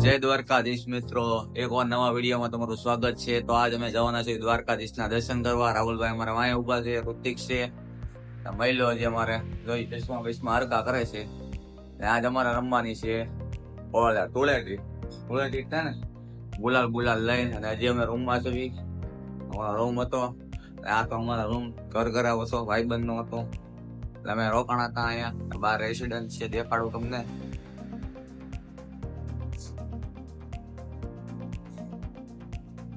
જય દ્વારકાધીશ મિત્રો. એક વાર નવા વિડીયોમાં તમારું સ્વાગત છે. તો આજ અમે જવાના છીએ દ્વારકાધીશના દર્શન કરવા. રાહુલભાઈ અમારા વાય ઊભા છે ઋતિક છે. મહિલો જે અમારે જોઈ દસમા, વીસમાં હરકા કરે છે. ને આજ અમારે રમવાની છે. ઓલા ધૂળેટી. ધૂળેટી છે ને? ગુલાલ ગુલાલ લઈને અને હજી અમે રૂમમાં છીએ. અમારો રૂમ હતો. આ તો અમારા રૂમ ઘર ઘરાવો હતો ભાઈબંધ નો હતો. એટલે અમે રોકાણા હતા અહીંયા. બાર રેસિડન્ટ છે, દેખાડું તમને.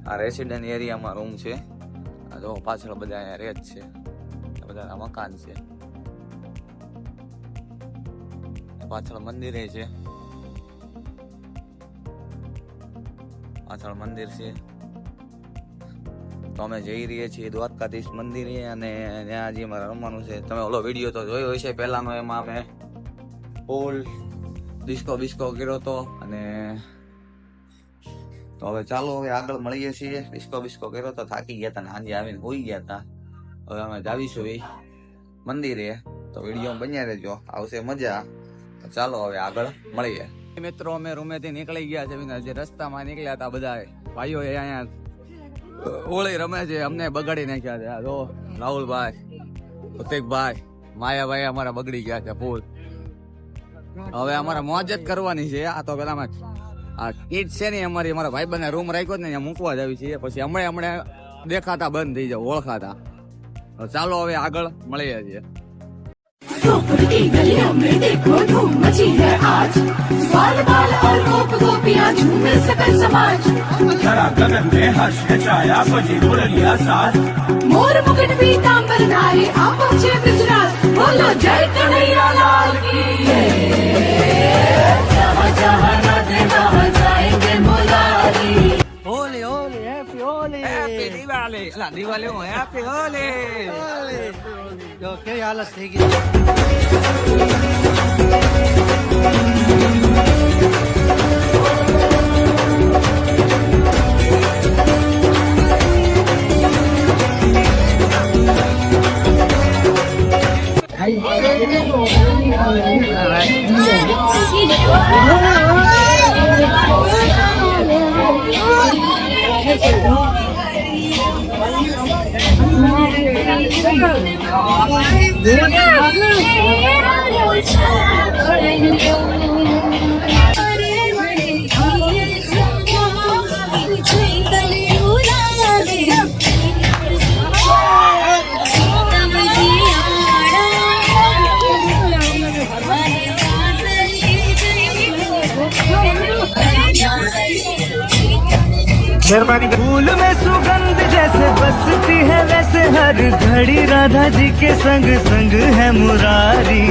આ રેસિડન્ટ એરિયામાં રૂમ છે. આ જો પાછળ બધા અહીંયા રહે જ છે. આ બધાના મકાન છે. પાછળ મંદિરે છે. પાછળ મંદિર છે. તો અમે જઈ રહીએ છીએ દ્વારકાધીશ મંદિરે અને ત્યાં જે અમારે રમવાનું છે. તમે ઓલો વીડિયો તો જોયો હશે પહેલાનો એમાં અમે ફૂલ ડિસ્કો બિસ્કો કર્યો હતો અને તો હવે ચાલો હવે આગળ મળીએ છીએ. ડિસ્કો બિસ્કો કર્યો તો થાકી ગયા હતા સાંજે આવીને હોઈ ગયા હતા હવે અમે જાવીશું એ મંદિરે. તો વીડિયો બન્યા રહેજો. આવશે મજા. ચાલો હવે આગળ મળીએ. મિત્રો અમે રૂમેથી નીકળી ગયા છે. જે રસ્તામાં નીકળ્યા હતા બધા ભાઈઓ એ અહીંયા ઓળી રમે છે. અમને બગાડી નાખ્યા છે. જો રાહુલભાઈ પ્રતિકભાઈ માયાભાઈ અમારા બગડી ગયા છે ફૂલ. હવે અમારે મોજ જ કરવાની છે. આ તો પેલા આ કીટ છે ને અમારી અમારા ભાઈ બંને રૂમ રાખ્યો જ ને અહીંયા મૂકવા જ આવી છીએ પછી હમણાં હમણાં દેખાતા બંધ થઈ જાય ઓળખાતા તો ચાલો હવે આગળ મળીએ છીએ गोकुल की गलियों में देखो धूम मची है आज बाल बाल और गोप गोपियां झूमे सकल समाज खरा गगन में हर्ष है छाया बजी मुरलिया साथ मोर मुकुट पीताम्बर धारी आप पहुंचे गुजरात बोलो जय कन्हैया लाल की जहाँ जहाँ ¡Dale! La digo a León, ¡Happy Holi! ¡Dale! Yo quiero ya la sigue. Hãy subscribe cho kênh Ghiền Mì Gõ Để không bỏ lỡ những video hấp dẫn ગઈ फूल में सुगंध जैसे बसती है वैसे हर घड़ी राधा जी के संग संग है मुरारी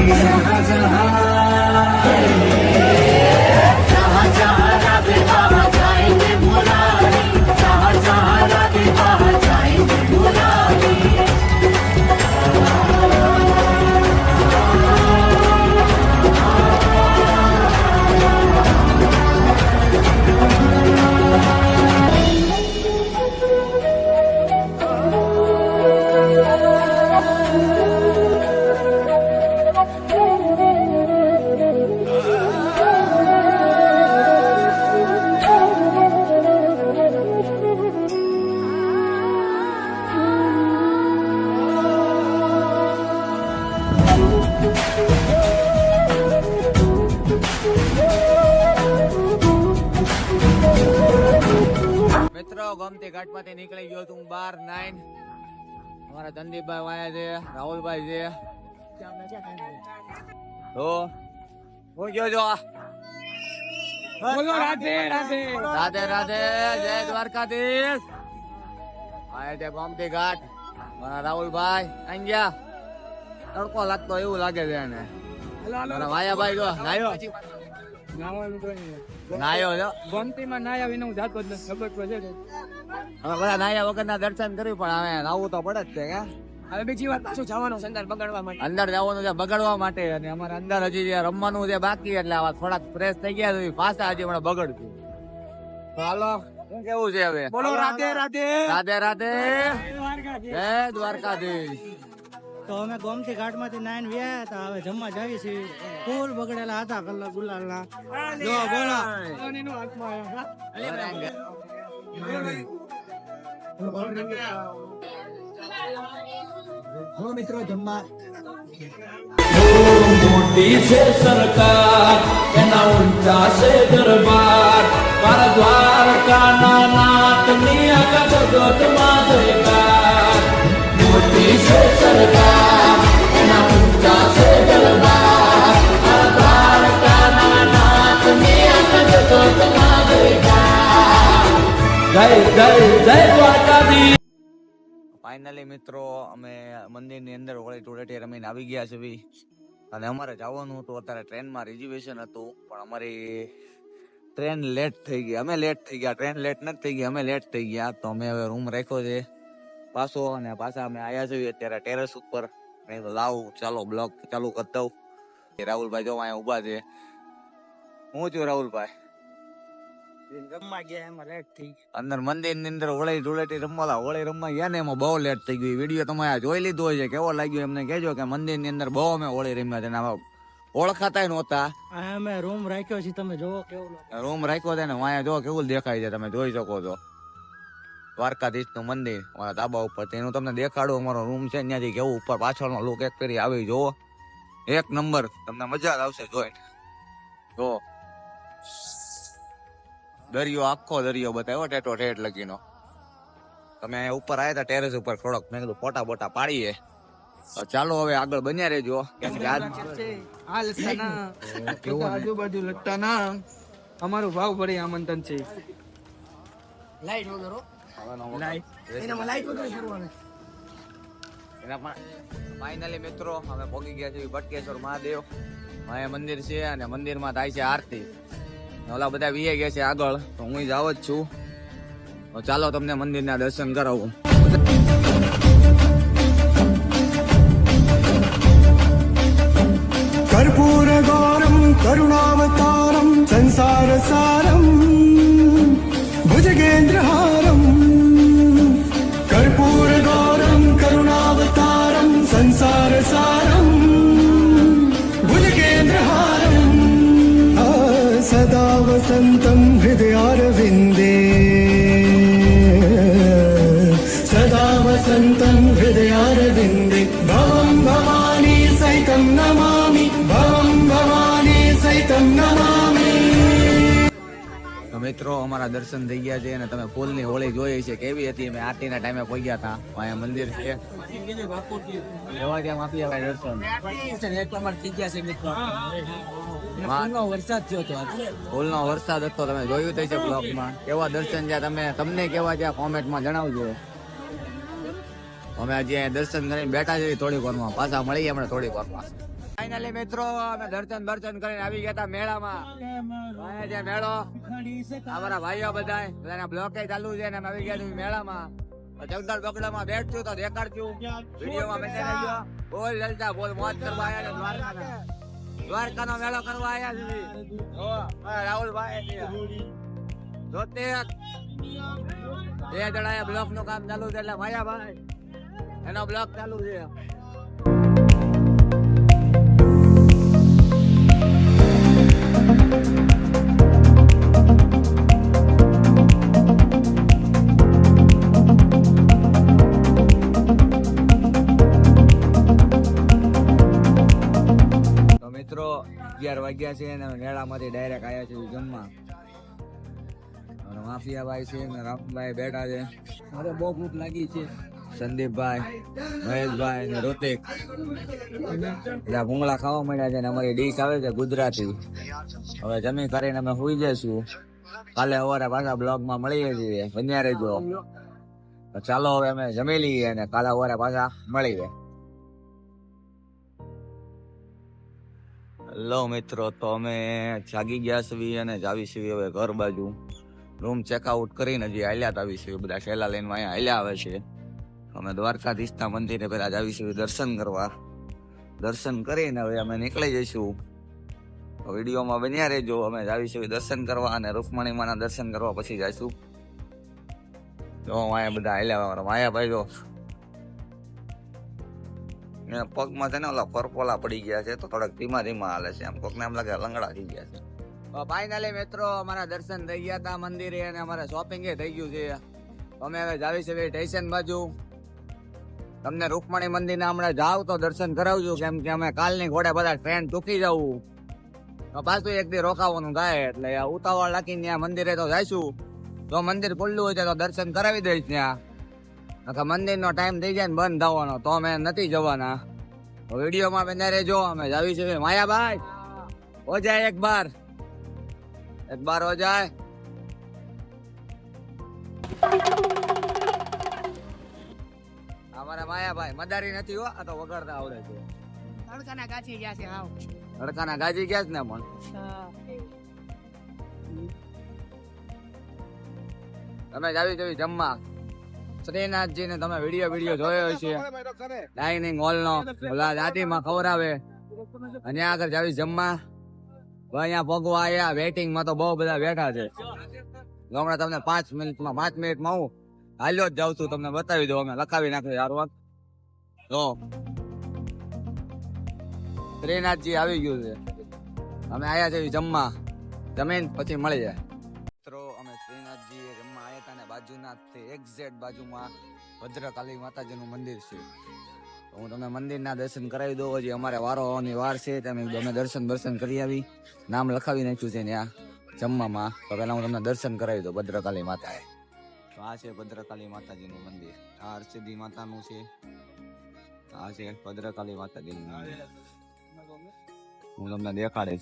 રાહુલભાઈ છે. તો હું ગયો છો? બોલો રાધે રાધે. રાધે રાધે. જય દ્વારકાધીશ. આ તે ગોમતી ઘાટ મારા રાહુલભાઈ અહીં ગયા. તડકો લાગતો એવું લાગે છે એને. મારા વાયાભાઈ જો નાયો. નાયો જો. ગમતીમાં નાયા વિના હું જાતો જ નથી. ખબર તો છે હવે બધા નાયા વગરના દર્શન કર્યું પણ હવે લાવવું તો પડે જ છે કે હવે બીજી વાર પાછું જવાનું છે અંદર બગાડવા માટે. અંદર જવાનું છે બગડવા માટે અને અમારે અંદર હજી જે રમવાનું છે બાકી એટલે આવા થોડાક ફ્રેશ થઈ ગયા છે પાછા હજી હમણાં બગડતું હાલો શું કેવું છે હવે? બોલો રાધે રાધે. રાધે રાધે. જય દ્વારકાધીશ. તો અમે ગોમતી ઘાટમાંથી નાઈન વ્યા હતા હવે જમવા જાવી છે. ફૂલ બગડેલા હતા કલર ગુલાલના. જો બોલો. આવ્યો, મોટી છે સરકાર એના ઊંચા છે દરબાર. મારા દ્વારકાના નાથની આખા જગતમાં જયકાર. મોટી છે સરકાર એના ઊંચા છે દરબાર. મારા દ્વારકાના નાથની આખા જગતમાં જયકાર. જય જય જય દ્વારકાધીશ. ફાઇનલી મિત્રો, અમે મંદિરની અંદર હોળી ધૂળેટી રમીને આવી ગયા છે ભાઈ અને અમારે જવાનું હતું, અત્યારે ટ્રેનમાં રિઝર્વેશન હતું, પણ અમારી ટ્રેન લેટ થઈ ગઈ. અમે લેટ થઈ ગયા. ટ્રેન લેટ નથી થઈ ગઈ, અમે લેટ થઈ ગયા. તો અમે હવે રૂમ રાખ્યો છે પાછો, અને પાછા અમે આવ્યા છીએ અત્યારે ટેરેસ ઉપર. લાવ, ચાલો બ્લોગ ચાલુ કરતા દઉં. રાહુલભાઈ જો અહીંયા ઊભા છે. હું છું રાહુલભાઈ? જમવા ગયા એમાં લેટ થઈ ગઈ. અંદર મંદિરની અંદર હોળી ધૂળેટી રમવા હોળી રમવા ગયા ને એમાં બહુ લેટ થઈ ગયું. વીડિયો તમે આ જોઈ લીધો હોય છે કેવો લાગ્યો એમને? કહેજો કે મંદિરની અંદર બહુ અમે હોળી રમ્યા છે ને ઓળખાતા નહોતા. અમે રૂમ રાખ્યો છે. તમે જોવો કેવું રૂમ રાખ્યો છે ને વાયા જો કેવું દેખાય છે તમે જોઈ શકો છો. દ્વારકાધીશનું મંદિર અમારા ધાબા ઉપર તેનું તમને દેખાડું. અમારો રૂમ છે. ત્યાંથી કેવું ઉપર પાછળનો લુક એક ફેરી આવી. જોવો એક નંબર. તમને મજા આવશે જોઈને. જો દરિયો આખો દરિયો બતાવ્યો ટેટો ઠેઠ લગીનો. તમે અહીંયા ઉપર આવ્યા હતા ટેરેસ ઉપર થોડોક. મેં કીધું ફોટા બોટા પાડીએ. તો ચાલો હવે આગળ બન્યા રહેજો. કેમ કે ના? આજુબાજુ અમારું ભાવ ભરી આમંત્રણ છે. લાઈટ વગર ફાઇનલી મિત્રો અમે પહોંચી ગયા છીએ ભટકેશ્વર મહાદેવ. અહીંયા મંદિર છે અને મંદિરમાં થાય છે આરતી. ઓલા બધા વીએ ગયા છે આગળ. તો હું જાવ જ છું. ચાલો તમને મંદિરના દર્શન કરાવું. કર્પૂર ગૌરમ, કરુણાવતારમ સંસાર સારમ ભુજગેન્દ્રહારમ वसन्तं हृदयारविन्दे सदा वसन्तं हृदयारविन्दे भवं भवानी सहितं नमामि भवं भवानी सहितं नमामि તો મિત્રો અમારા દર્શન થઈ ગયા છે અને તમે ફૂલની હોળી જોઈ છે કેવી હતી અમે આરતીના ટાઈમે પહોંચ્યા હતા અહીંયા મંદિર છે એવા ત્યાં આપી આવે દર્શન વરસાદ થયો હતો ફૂલનો વરસાદ હતો તમે જોયું થઈ છે બ્લોકમાં કેવા દર્શન છે તમે? તમને કેવા છે કોમેન્ટમાં જણાવજો. અમે હજી અહીંયા દર્શન કરીને બેઠા છીએ થોડીક વારમાં. પાછા મળીએ હમણાં થોડીક વારમાં. ફાઇનલી મિત્રો અમે દર્શન દર્શન કરીને આવી ગયા હતા મેળામાં. અહીંયા મેળો. અમારા ભાઈઓ બધા બધાના બ્લોકે ચાલુ છે ને અમે આવી ગયા છીએ મેળામાં. જગદળ બગડામાં બેઠશું તો દેખાડશું. વિડીયોમાં બોલ જલતા બોલ મોજ કરવા આવ્યા દ્વારકાના. દ્વારકાનો મેળો કરવા આવ્યા છીએ રાહુલભાઈ જોતે બે જણાએ બ્લોકનું કામ ચાલુ છે એટલે માયાભાઈ એનો બ્લોક ચાલુ છે. અગિયાર વાગ્યા છે અને મેળામાંથી ડાયરેક્ટ આવ્યા છે જમવા. અને માફિયાભાઈ છે અને રામભાઈ બેઠા છે. મારે બહુ ભૂખ લાગી છે. સંદીપભાઈ મહેશભાઈ અને ઋતિક. બધા ભૂંગળા ખાવા મળ્યા છે ને અમારી ડીશ આવે છે ગુજરાતી. હવે જમી કરીને અમે સુઈ જઈશું. કાલે સવારે પાછા બ્લોગમાં મળીએ છીએ. બન્યા રહેજો. ચાલો હવે અમે જમી લઈએ અને કાલે સવારે પાછા મળીએ. હેલો મિત્રો, તો અમે જાગી ગયા છીએ અને જાવી છીએ હવે ઘર બાજુ. રૂમ ચેકઆઉટ કરીને હજી હાલ્યા આવી છીએ. બધા શેલા લઈને અહીંયા હાલ્યા આવે છે. અમે દ્વારકાધીશના મંદિરે પહેલા જાવી છીએ દર્શન કરવા. દર્શન કરીને હવે અમે નીકળી જઈશું. વિડીયોમાં બન્યા રહેજો. અમે જાવી છીએ દર્શન કરવા અને રૂકમણીમાના દર્શન કરવા પછી જઈશું. જો અહીંયા બધા હાલ્યા મારા માયાભાઈ જો એના પગમાં છે ને ઓલા પરપોલા પડી ગયા છે તો થોડાક ધીમા ધીમા હાલે છે આમ કોકને એમ લાગે લંગડા થઈ ગયા છે. ફાઇનલી મિત્રો અમારા દર્શન થઈ ગયા હતા મંદિરે અને અમારે શોપિંગ થઈ ગયું છે. અમે હવે જાવી છે સ્ટેશન બાજુ. તમને રૂકમણી મંદિર હમણાં જાવ તો દર્શન કરાવજો, કેમ કે અમે કાલની ઘોડે બધા ટ્રેન ચૂકી જવું. પાછું એક દી રોકાવાનું થાય એટલે ઉતાવળ રાખીને ત્યાં મંદિરે તો જઈશું. જો મંદિર ખુલ્લું હોય તો દર્શન કરાવી દઈશ ત્યાં. નકર મંદિરનો ટાઈમ થઈ જાય ને બંધ થવાનો તો અમે નથી જવાના. વિડીયોમાં બને રહેજો અમે જાવી છે માયાભાઈ હો જાય એક બાર. એક બાર હો જાય. અમારા માયાભાઈ મદારી નથી હો આ તો વગાડતા આવડે છે. તડકાના ગાજી ગયા છે હાવ તડકાના ગાજી ગયા છે ને પણ. તમે જાવી જવી જમવા. શ્રીનાથજી ને તમે વીડિયો વીડિયો જોયો છે ડાઇનિંગ હોલ નો ઓલા દાદીમાં ખવડાવે અને આગળ જાવી જમવા. અહીંયા ભોગવા આયા વેટિંગમાં તો બહુ બધા બેઠા છે. હમણાં તમને પાંચ મિનિટમાં પાંચ મિનિટમાં હું હાલ્યો જ જાઉં છું. તમને બતાવી દઉં અમે લખાવી નાખ્યું યાર વાત જો. શ્રીનાથજી આવી ગયું છે. અમે આયા છે જમવા. જમીન પછી મળી જાય. એક્ઝેક્ટ બાજુમાં ભદ્રકાલી માતાજીનું મંદિર છે. હું તમને મંદિરના દર્શન કરાવી દઉં, હજી અમારે વારો આવવાની વાર છે તમે અમે દર્શન દર્શન કરી આવી. નામ લખાવી નાખ્યું છે ત્યાં જમવામાં. તો પહેલાં હું તમને દર્શન કરાવી દઉં ભદ્રકાલી માતાએ. તો આ છે ભદ્રકાલી માતાજીનું મંદિર. આ હરસિદ્ધિ માતાનું છે. આ છે ભદ્રકાલી માતાજીનું મંદિર. હું તમને દેખાડીશ.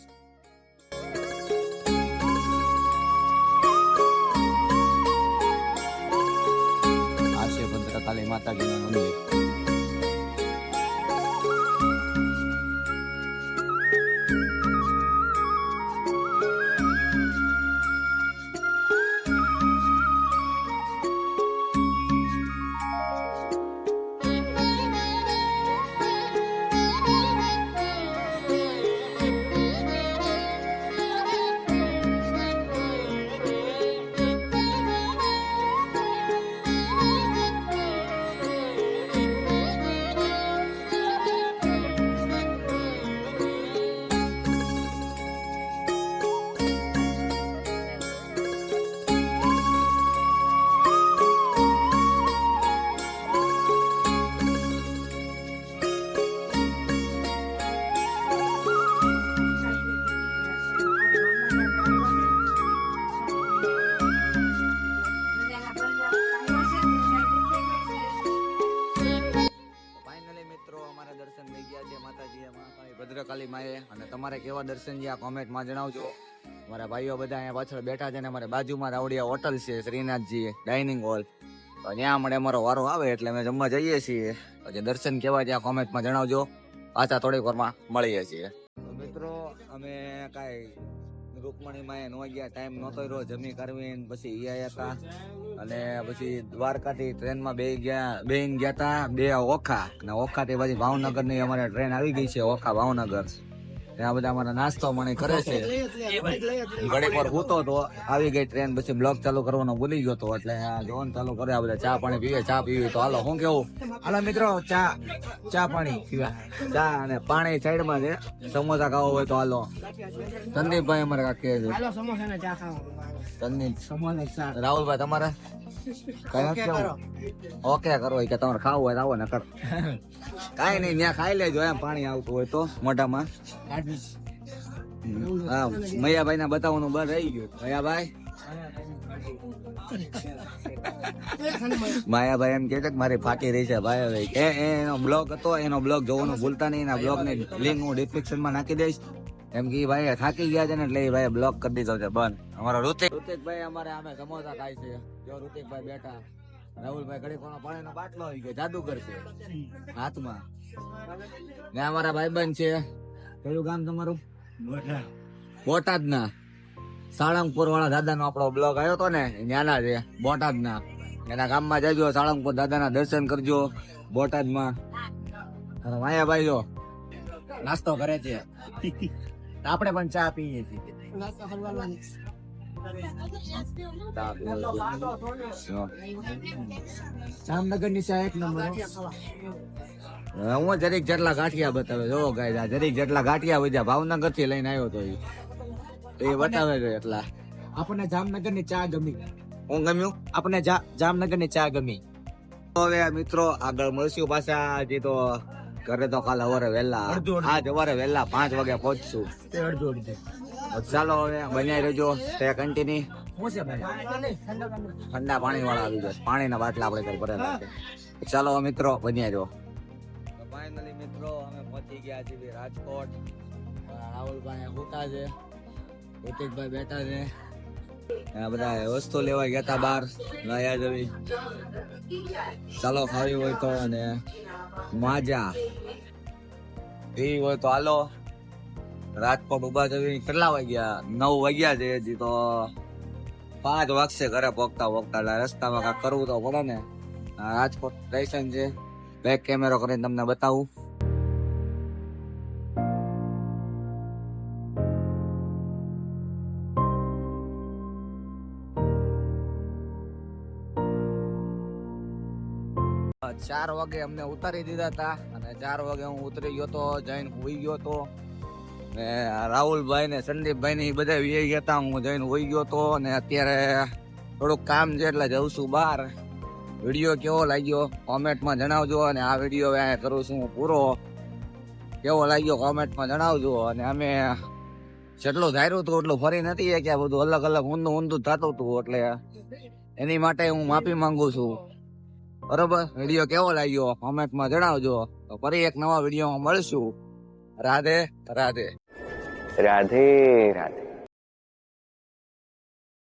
છે ભદ્રકાલી માતાજીનું મંદિર તમારે કેવા દર્શન આ કોમેન્ટમાં જણાવજો. મારા ભાઈઓ બધા અહીંયા પાછળ બેઠા છે ને અમારે બાજુમાં રાવડિયા હોટલ છે, શ્રીનાથજી ડાઇનિંગ હોલ. તો ત્યાં મળે અમારો વારો આવે એટલે અમે જમવા જઈએ છીએ. પછી દર્શન કેવા આ કોમેન્ટમાં જણાવજો. પાછા થોડીક વારમાં મળીએ છીએ. મિત્રો, અમે કાંઈ રૂકમણી માએ નો ગયા ટાઈમ નહોતો રહ્યો, જમી કરવી પછી આયા હતા અને પછી દ્વારકાથી ટ્રેનમાં બે ગયા, બેન ગયા હતા બે ઓખા. અને ઓખા થી પછી ભાવનગરની અમારે ટ્રેન આવી ગઈ છે, ઓખા ભાવનગર. ત્યાં બધા અમારા નાસ્તો મને કરે છે. ઘડીક વાર હૂતો તો આવી ગઈ ટ્રેન પછી બ્લોક ચાલુ કરવાનો ભૂલી ગયો તો એટલે આ જોવાનું ચાલુ કરે આ બધા ચા પાણી પીવે ચા પીવે તો હાલો શું કેવું? હાલો મિત્રો ચા ચા પાણી પીવા. ચા અને પાણી સાઈડમાં છે. સમોસા ખાવો હોય તો હાલો. સંદીપભાઈ અમારે કાંક કહે છે. સમોસા ચા ખાવા. સંદીપ. સમોસા રાહુલભાઈ તમારે? કઈ નથી કેવું? ઓકે કરો. કે તમારે ખાવું હોય તો આવો ને કર કાંઈ નહીં ત્યાં ખાઈ લેજો એમ પાણી આવતું હોય તો મોઢામાં. હા મૈયાભાઈ ના બતાવવાનું બંધ રહી ગયું. મૈયાભાઈ? માયાભાઈ એમ કે છે કે મારી ફાટી રહી છે ભાઈ એ એનો બ્લોગ હતો એનો બ્લોગ જોવાનું ભૂલતા નહીં. એના બ્લોગની લિંક હું ડિસ્ક્રિપ્શનમાં નાખી દઈશ. એમ કે ભાઈ થાકી ગયા છે ને એટલે એ ભાઈ બ્લોક કરી દીધો છે બંધ. અમારો ઋતિક ઋતિકભાઈ અમારે આમે સમોસા ખાય છે. જો ઋતિકભાઈ બેઠા. રાહુલભાઈ ઘડી કોનો પાણીનો બાટલો આવી ગયો જાદુગર છે. હાથમાં. ને અમારા ભાઈબંધ છે. કયું ગામ તમારું? બોટાદ. ના સાળંગપુર વાળા દાદા નો આપણો બ્લોગ આવ્યો હતો ને ત્યાંના છે બોટાદ ના એના ગામમાં જજો સાળંગપુર દાદા ના દર્શન કરજો બોટાદમાં માયાભાઈ જો નાસ્તો કરે છે. આપણે પણ ચા પીએ છીએ. જામનગરની ચા એક નંબર હું. જરીક જેટલા ગાંઠિયા બતાવે જો ગાય જરીક જેટલા ગાંઠિયા વધ્યા ભાવનગરથી લઈને આવ્યો તો એ. બતાવે છે એટલા. આપણને જામનગરની ચા ગમી. હું ગમ્યું? આપણને જામનગરની ચા ગમી. હવે મિત્રો આગળ મળશું પાછા જે તો ઘરે તો કાલ સવારે વહેલા. આજ સવારે વહેલા પાંચ વાગે પહોંચશું. ચાલો હવે બનાવી રહેજો. તે કન્ટિન્યુ ઠંડા પાણી વાળા આવી જશે પાણીના બાટલા આપણે ઘર ભરેલા છે. ચાલો મિત્રો બન્યા જો ફાઇનલી મિત્રો અમે પહોંચી ગયા છીએ રાજકોટ. રાહુલભાઈ હોતા છે. ઋતિકભાઈ બેઠા છે. આ બધા વસ્તુ લેવા ગયા હતા બહાર. લાયા જવી. ચાલો ખાવી હોય તો અને માજા. પીવી હોય તો હાલો. રાજકોટ ઊભા જવી કેટલા વાગ્યા? નવ વાગ્યા છે હજી તો. પાંચ વાગશે ઘરે પોગતા પોગતા રસ્તામાં કાંઈક કરવું તો પડે ને. રાજકોટ સ્ટેશન છે. બેક કેમેરો કરીને તમને બતાવું. ચાર વાગે અમને ઉતારી દીધા હતા અને ચાર વાગે હું ઉતરી ગયો તો જઈને હોઈ ગયો તો. ને રાહુલભાઈ ને સંદીપભાઈ ને બધા વી ગયા હતા હું જઈને હોઈ ગયો તો ને અત્યારે થોડુંક કામ છે એટલે જઉં છું બહાર. વીડિયો કેવો લાગ્યો કોમેન્ટમાં જણાવજો અને આ વીડિયો હવે કરું છું હું પૂરો. કેવો લાગ્યો કોમેન્ટમાં જણાવજો અને અમે જેટલું ધાર્યું હતું એટલું ફરી નથી કે બધું અલગ અલગ ઊંધું ઊંધું થતું હતું એટલે એની માટે હું માફી માંગુ છું. બરોબર? વીડિયો કેવો લાગ્યો? કોમેન્ટમાં જણાવજો. તો ફરી એક નવા વિડીયોમાં મળશું. રાધે રાધે. રાધે રાધે.